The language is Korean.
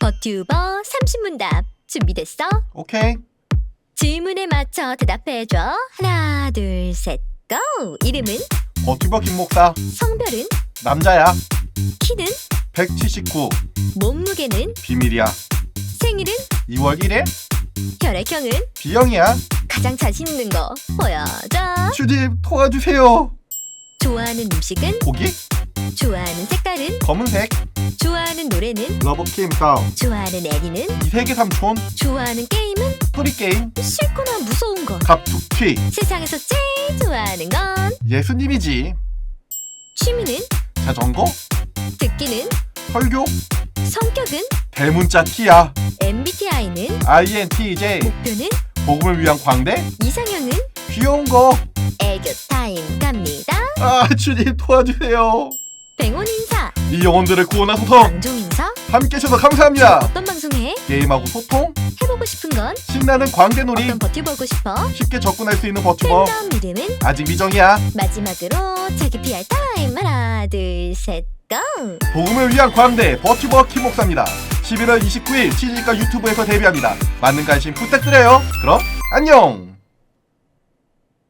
버튜버 30문답 준비됐어? 오케이. 질문에 맞춰 대답해줘. 하나, 둘, 셋, 고! 이름은? 버튜버 김목사. 성별은? 남자야. 키는? 179. 몸무게는? 비밀이야. 생일은? 2월 1일. 혈액형은? B형이야. 가장 자신 있는 거 보여줘. 주님 도와주세요. 좋아하는 음식은? 고기? 좋아하는 색깔은? 검은색. 노래는? 러브킴 다운. 좋아하는 애니는? 이세계 삼촌. 좋아하는 게임은? 프리 게임. 싫거나 무서운 건? 갑툭튀. 세상에서 제일 좋아하는 건? 예수님이지. 취미는? 자전거. 듣기는? 설교. 성격은? 대문자 T야. MBTI는? INTJ. 목표는? 복음을 위한 광대. 이상형은? 귀여운 거. 애교 타임 갑니다. 아 주님 도와주세요. 백원 인사, 이 영혼들을 구원하소서. 방종 인사. 함께 해주셔서 감사합니다. 어떤 방송해? 게임하고 소통. 해보고 싶은 건? 신나는 광대놀이. 어떤 버텨보고 싶어? 쉽게 접근할 수 있는 버튜버. 팬덤 이름은? 아직 미정이야. 마지막으로 자기 PR 타임 하나 둘 셋 고! 복음을 위한 광대 버튜버 김 목사입니다. 11월 29일 치즈니까 유튜브에서 데뷔합니다. 많은 관심 부탁드려요. 그럼 안녕.